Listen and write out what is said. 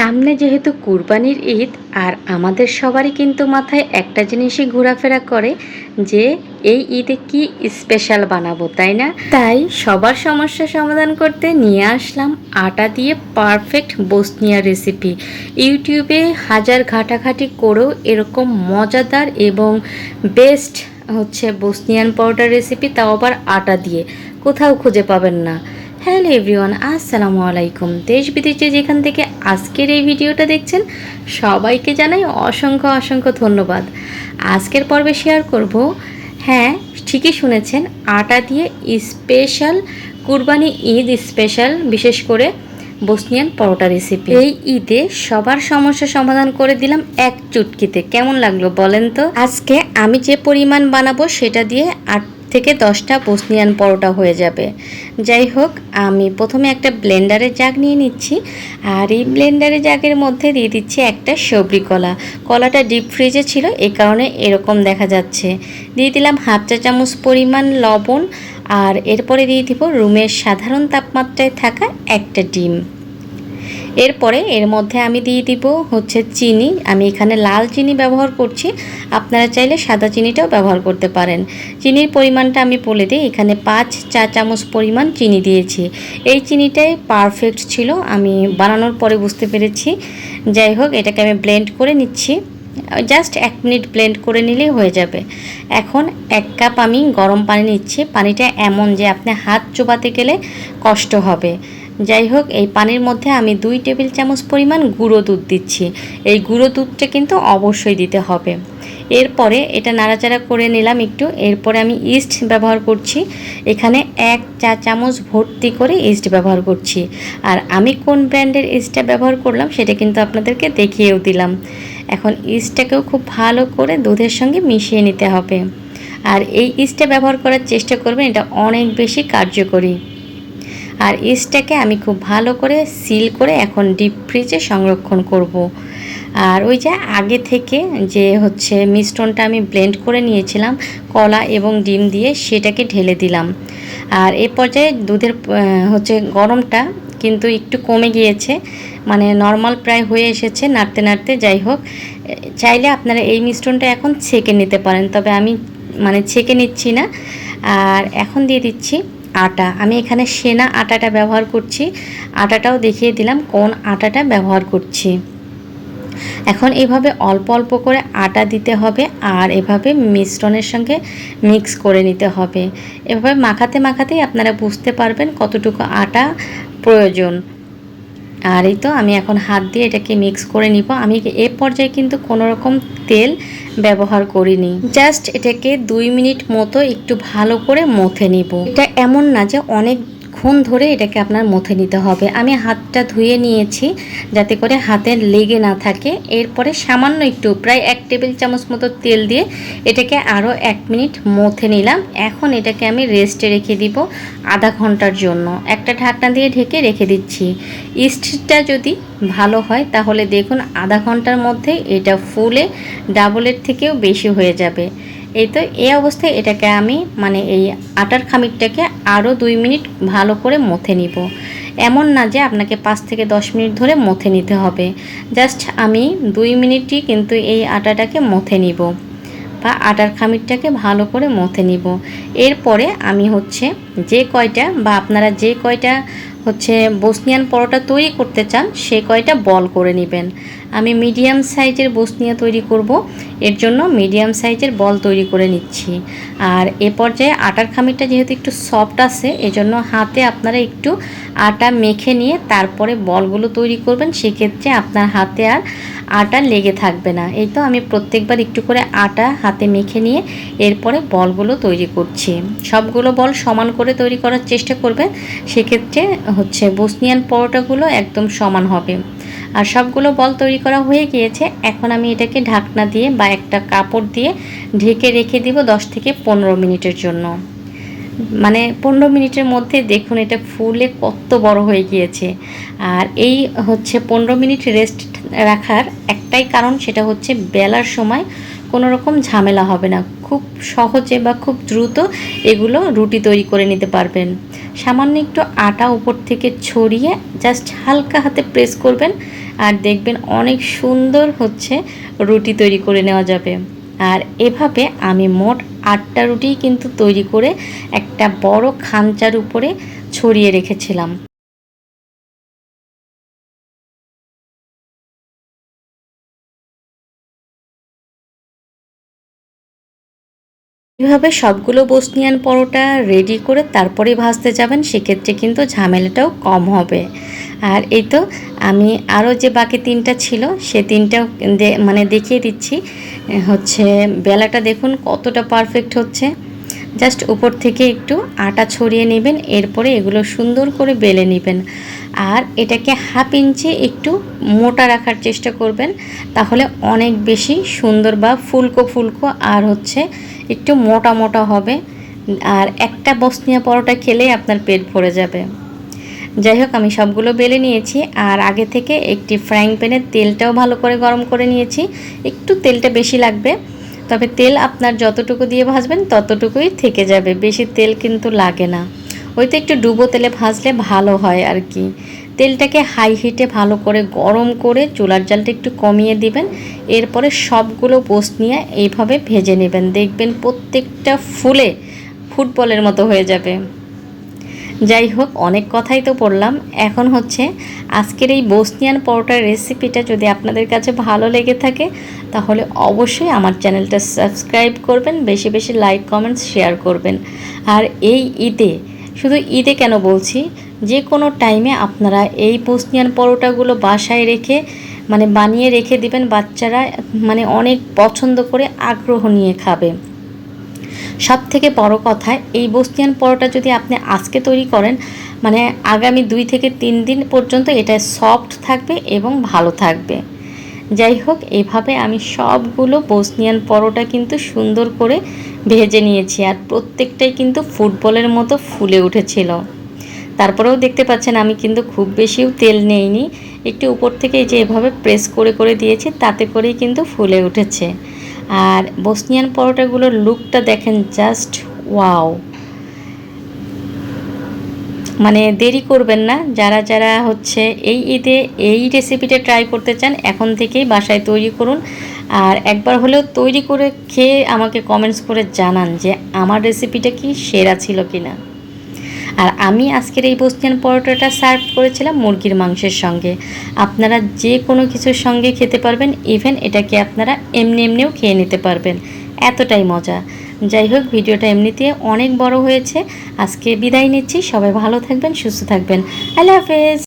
সামনে যেহেতু কুরবানির ঈদ, আর আমাদের সবারই কিন্তু মাথায় একটা জিনিসই ঘোরাফেরা করে যে এই ঈদে কি স্পেশাল বানাবো, তাই না? তাই সবার সমস্যা সমাধান করতে নিয়ে আসলাম আটা দিয়ে পারফেক্ট বসনিয়া রেসিপি ইউটিউবে হাজার ঘাটাঘাটি করেও এরকম মজাদার এবং বেস্ট হচ্ছে বসনিয়ান পাউডার রেসিপি তাও আবার আটা দিয়ে। কোথাও খুঁজে পাবেন না। হ্যালো এভরিওয়ান, আসসালামু আলাইকুম। দেশ বিদেশে যেখান থেকে আজকের এই ভিডিওটা দেখছেন, সবাইকে জানাই অসংখ্য অসংখ্য ধন্যবাদ। আজকের পর্বে শেয়ার করব হ্যাঁ ঠিকই শুনেছেন, আটা দিয়ে স্পেশাল কুরবানি ঈদ স্পেশাল বিশেষ করে বসনিয়ান পরোটা রেসিপি এই ঈদে সবার সমস্যা সমাধান করে দিলাম এক চুটকিতে। কেমন লাগল বলেন তো? আজকে আমি যে পরিমাণ বানাবো সেটা দিয়ে আট থেকে দশটা বসনিয়ান পরোটা হয়ে যাবে। যাই হোক, আমি প্রথমে একটা ব্লেন্ডারে জাগ নিয়ে নিচ্ছি, আর এই ব্লেন্ডারে জাগের মধ্যে দিয়ে দিচ্ছি একটা সবরি কলা। কলাটা ডিপ ফ্রিজে ছিল এই কারণে এরকম দেখা যাচ্ছে। দিয়ে দিলাম হাফ চা চামচ পরিমাণ লবণ, আর এরপরে দিয়ে দিব রুমের সাধারণ তাপমাত্রায় থাকা একটা ডিম। এরপরে এর মধ্যে আমি দিয়ে দিব হচ্ছে চিনি। আমি এখানে লাল চিনি ব্যবহার করছি। আপনারা চাইলে সাদা চিনিটাও ব্যবহার করতে পারেন। চিনির পরিমাণটা আমি বলে দিই, এখানে পাঁচ চা চামচ পরিমাণ চিনি দিয়েছি। এই চিনিটাই পারফেক্ট ছিল, আমি বানানোর পরে বুঝতে পেরেছি। যাই হোক, এটাকে আমি ব্লেন্ড করে নিচ্ছি। জাস্ট এক মিনিট ব্লেন্ড করে নিলেই হয়ে যাবে। এখন এক কাপ আমি গরম পানি নিচ্ছি। পানিটা এমন যে আপনি হাত চোবাতে গেলে কষ্ট হবে। যাই হোক, এই পানির মধ্যে আমি দুই টেবিল চামচ পরিমাণ গুঁড়ো দুধ দিচ্ছি। এই গুঁড়ো দুধটা কিন্তু অবশ্যই দিতে হবে। এরপরে এটা নাড়াচাড়া করে নিলাম একটু। এরপরে আমি ইস্ট ব্যবহার করছি। এখানে এক চা চামচ ভর্তি করে ইস্ট ব্যবহার করছি। আর আমি কোন ব্র্যান্ডের ইস্টটা ব্যবহার করলাম সেটা কিন্তু আপনাদেরকে দেখিয়েও দিলাম। এখন ইস্টটাকেও খুব ভালো করে দুধের সঙ্গে মিশিয়ে নিতে হবে। আর এই ইস্টটা ব্যবহার করার চেষ্টা করবেন, এটা অনেক বেশি কার্যকরী। আর ইস্টটাকে আমি খুব ভালো করে সিল করে এখন ডিপ ফ্রিজে সংরক্ষণ করব। আর ওই যে আগে থেকে যে হচ্ছে মিশ্রণটা আমি ব্লেন্ড করে নিয়েছিলাম, কলা এবং ডিম দিয়ে সেটাকে ঢেলে দিলাম। আর এ পর্যায়ে দুধের হচ্ছে গরমটা কিন্তু একটু কমে গিয়েছে মানে নর্মাল প্রায় হয়ে এসেছে নাড়তে নাড়তে। যাই হোক, চাইলে আপনারা এই মিশ্রণটা এখন ছেঁকে নিতে পারেন, তবে আমি মানে ছেঁকে নিচ্ছি না। আর এখন দিয়ে দিচ্ছি আটা। আমি এখানে সেনা আটাটা ব্যবহার করছি। আটাটাও দেখিয়ে দিলাম কোন আটাটা ব্যবহার করছি। এখন এভাবে অল্প অল্প করে আটা দিতে হবে আর এভাবে মিশ্রণের সঙ্গে মিক্স করে নিতে হবে। এভাবে মাখাতে মাখাতেই আপনারা বুঝতে পারবেন কতটুকু আটা প্রয়োজন। আর এই তো আমি এখন হাত দিয়ে এটাকে মিক্স করে নিব। আমি এ পর্যায়ে কিন্তু কোনো রকম তেল ব্যবহার করিনি। জাস্ট এটাকে দুই মিনিট মতো একটু ভালো করে মথে নিব। এটা এমন না যে অনেক ক্ষণ ধরে এটাকে আপনার মথে নিতে হবে। আমি হাতটা ধুয়ে নিয়েছি যাতে করে হাতে লেগে না থাকে। এরপরে সামান্য একটু, প্রায় এক টেবিল চামচ মতো তেল দিয়ে এটাকে আরও এক মিনিট মথে নিলাম। এখন এটাকে আমি রেস্টে রেখে দিব আধা ঘণ্টার জন্য। একটা ঢাকনা দিয়ে ঢেকে রেখে দিচ্ছি। ইস্টটা যদি ভালো হয়, তাহলে দেখুন আধা ঘণ্টার মধ্যে এটা ফুলে ডাবলের থেকেও বেশি হয়ে যাবে। এই তো, এই অবস্থায় এটাকে আমি মানে এই আটার খামিরটাকে আরও দুই মিনিট ভালো করে মথে নিব। এমন না যে আপনাকে পাঁচ থেকে দশ মিনিট ধরে মথে নিতে হবে। জাস্ট আমি দুই মিনিটই কিন্তু এই আটাটাকে মথে নিব বা আটার খামিরটাকে ভালো করে মথে নিব। এরপরে আমি হচ্ছে যে কয়টা বা আপনারা যে কয়টা হচ্ছে বসনিয়ান পরোটা তৈরি করতে চান, সে কয়টা বল করে নেবেন। আমি মিডিয়াম সাইজের বসনিয়া তৈরি করব। এর জন্য মিডিয়াম সাইজের বল তৈরি করে নিচ্ছি। আর এ পর্যায়ে আটার খামিরটা যেহেতু একটু সফট আছে, এজন্য হাতে আপনারা একটু আটা মেখে নিয়ে তারপরে বলগুলো তৈরি করবেন, সেক্ষেত্রে আপনার হাতে আর আটা লেগে থাকবে না। এই তো আমি প্রত্যেকবার একটু করে আটা হাতে মেখে নিয়ে এরপরে বলগুলো তৈরি করছি। সবগুলো বল সমান করে তৈরি করার চেষ্টা করবেন, সেক্ষেত্রে হচ্ছে বসনিয়ান পরোটাগুলো একদম সমান হবে। আর সবগুলো বল তৈরি করা হয়ে গিয়েছে। এখন আমি এটাকে ঢাকনা দিয়ে বা একটা কাপড় দিয়ে ঢেকে রেখে দিব দশ থেকে পনেরো মিনিটের জন্য। মানে পনেরো মিনিটের মধ্যে দেখুন এটা ফুলে কত বড় হয়ে গিয়েছে। আর এই হচ্ছে পনেরো মিনিট রেস্ট রাখার একটাই কারণ, সেটা হচ্ছে বেলার সময় কোনো রকম ঝামেলা হবে না। খুব সহজে বা খুব দ্রুত এগুলো রুটি তৈরি করে নিতে পারবেন। সামান্য একটু আটা উপর থেকে ছড়িয়ে জাস্ট হালকা হাতে প্রেস করবেন আর দেখবেন অনেক সুন্দর হচ্ছে রুটি তৈরি করে নেওয়া যাবে। আর এভাবে আমি মোট আটটা রুটি কিন্তু তৈরি করে একটা বড় খাঞ্চার উপরে ছড়িয়ে রেখেছিলাম। এভাবে সবগুলো বসনিয়ান পরোটা রেডি করে তারপরে ভাজতে যাবেন, সেক্ষেত্রে কিন্তু ঝামেলাটাও কম হবে। আর এই তো, আমি আরও যে বাকি তিনটা ছিল, সে তিনটাও মানে দেখিয়ে দিচ্ছি। হচ্ছে বেলাটা দেখুন কতটা পারফেক্ট হচ্ছে। জাস্ট উপর থেকে একটু আটা ছড়িয়ে নেবেন, এরপরে এগুলো সুন্দর করে বেলে নেবেন। আর এটাকে হাফ ইঞ্চি একটু মোটা রাখার চেষ্টা করবেন, তাহলে অনেক বেশি সুন্দর বা ফুলকো ফুলকো আর হচ্ছে একটু মোটা মোটা হবে। আর একটা বসনিয়া পরোটা খেলেই আপনার পেট ভরে যাবে। যাই হোক, আমি সবগুলো বেলে নিয়েছি। আর আগে থেকে একটি ফ্রাইং প্যানে তেলটাও ভালো করে গরম করে নিয়েছি। একটু তেলটা বেশি লাগবে, তবে তেল আপনার যতটুকু দিয়ে ভাজবেন ততটুকুই থেকে যাবে। বেশি তেল কিন্তু লাগে না। ওই তো একটু ডুবো তেলে ভাজলে ভালো হয় আর কি। তেলটাকে হাই হিটে ভালো করে গরম করে চুলার জালটা একটু কমিয়ে দিবেন। এরপরে সবগুলো পোস্ট নিয়ে এইভাবে ভেজে নেবেন। দেখবেন প্রত্যেকটা ফুলে ফুটবলের মতো হয়ে যাবে। যাই হোক, অনেক কথাই তো পড়লাম এখন হচ্ছে আজকের এই বসনিয়ান পরোটার রেসিপিটা যদি আপনাদের কাছে ভালো লেগে থাকে, তাহলে অবশ্যই আমার চ্যানেলটা সাবস্ক্রাইব করবেন, বেশি বেশি লাইক কমেন্টস শেয়ার করবেন। আর এই ঈদে, শুধু ঈদে কেন বলছি যে কোনো টাইমে আপনারা এই বসনিয়ান পরোটাগুলো বাসায় রেখে মানে বানিয়ে রেখে দিবেন, বাচ্চারা মানে অনেক পছন্দ করে আগ্রহ নিয়ে খাবে। সব থেকে বড় কথা, এই বস্তিয়ান পরোটা যদি আপনি আজকে তৈরি করেন মানে আগামী দুই থেকে তিন দিন পর্যন্ত এটা সফট থাকবে এবং ভালো থাকবে। যাই হোক, এভাবে আমি সবগুলো বসনিয়ান পরোটা কিন্তু সুন্দর করে ভেজে নিয়েছি আর প্রত্যেকটাই কিন্তু ফুটবলের মতো ফুলে উঠেছিল। তারপরেও দেখতে পাচ্ছেন আমি কিন্তু খুব বেশিও তেল নেইনি। একটু উপর থেকে যে এভাবে প্রেস করে করে দিয়েছি, তাতে করেই কিন্তু ফুলে উঠেছে। আর বসনিয়ান পরোটাগুলোর লুকটা দেখেন জাস্ট ওয়াও। মানে দেরি করবেন না, যারা যারা হচ্ছে এই ঈদে, এই রেসিপিটা ট্রাই করতে চান, এখন থেকেই বাসায় তৈরি করুন। আর একবার হলেও তৈরি করে খেয়ে আমাকে কমেন্টস করে জানান যে আমার রেসিপিটা কি সেরা ছিল কি না আর আমি আজকের এই বস্তিয়ান পরোটাটা সার্ভ করেছিলাম মুরগির মাংসের সঙ্গে। আপনারা যে কোনো কিছুর সঙ্গে খেতে পারবেন ইভেন এটাকে আপনারা এমনি এমনিও খেয়ে নিতে পারবেন। এতটাই মজা। যাই হোক, ভিডিওটা এমনিতে অনেক বড় হয়েছে। আজকে বিদায় নিচ্ছি। সবাই ভালো থাকবেন, সুস্থ থাকবেন। আল্লাহ হাফেজ।